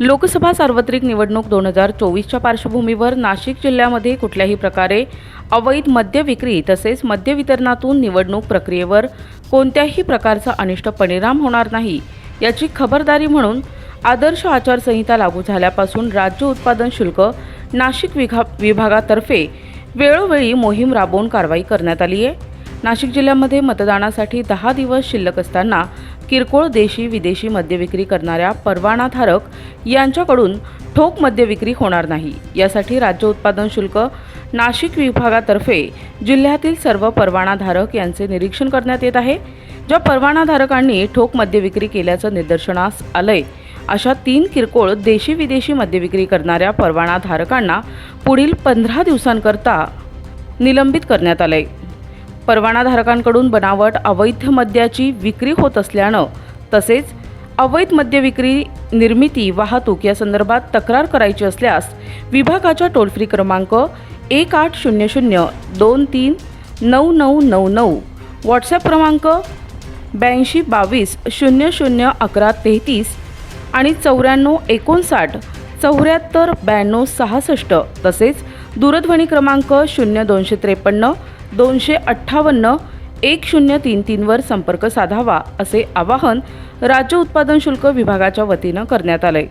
लोकसभा सार्वत्रिक निवडणूक दोन हजार चोवीसच्या पार्श्वभूमीवर नाशिक जिल्ह्यामध्ये कुठल्याही प्रकारे अवैध मद्य विक्री तसेच मद्य वितरणातून निवडणूक प्रक्रियेवर कोणत्याही प्रकारचा अनिष्ट परिणाम होणार नाही याची खबरदारी म्हणून आदर्श आचारसंहिता लागू झाल्यापासून राज्य उत्पादन शुल्क नाशिक विघा विभागातर्फे वेळोवेळी मोहीम राबवून कारवाई करण्यात आली आहे. नाशिक जिल्ह्यामध्ये मतदानासाठी दहा दिवस शिल्लक असताना किरकोळ देशी विदेशी मद्य विक्री करणाऱ्या परवानाधारक यांच्याकडून ठोक मद्य विक्री होणार नाही. यासाठी राज्य उत्पादन शुल्क नाशिक विभागातर्फे जिल्ह्यातील सर्व परवानाधारक यांचे निरीक्षण करण्यात येत आहे. ज्या परवानाधारकांनी ठोक मद्य विक्री केल्याचं निदर्शनास आलंय अशा तीन किरकोळ देशी विदेशी मद्यविक्री करणाऱ्या परवानाधारकांना पुढील पंधरा दिवसांकरता निलंबित करण्यात आलंय. परवानाधारकांकडून बनावट अवैध मद्याची विक्री होत असल्यानं तसेच अवैध मद्य विक्री निर्मिती वाहतूक या संदर्भात तक्रार करायची असल्यास विभागाच्या टोल फ्री क्रमांक एक आठ शून्य शून्य दोन तीन नऊ नऊ नऊ नऊ व्हॉट्सॲप क्रमांक ब्याऐंशी बावीस शून्य शून्य अकरा तेहतीस आणि चौऱ्याण्णव एकोणसाठ चौऱ्याहत्तर ब्याण्णव सहासष्ट तसेच दूरध्वनी क्रमांक शून्य दोनशे त्रेपन्न दोनशे अठ्ठावन्न एक शून्य तीन तीनवर संपर्क साधावा असे आवाहन राज्य उत्पादन शुल्क विभागाच्या वतीनं करण्यात आलंय.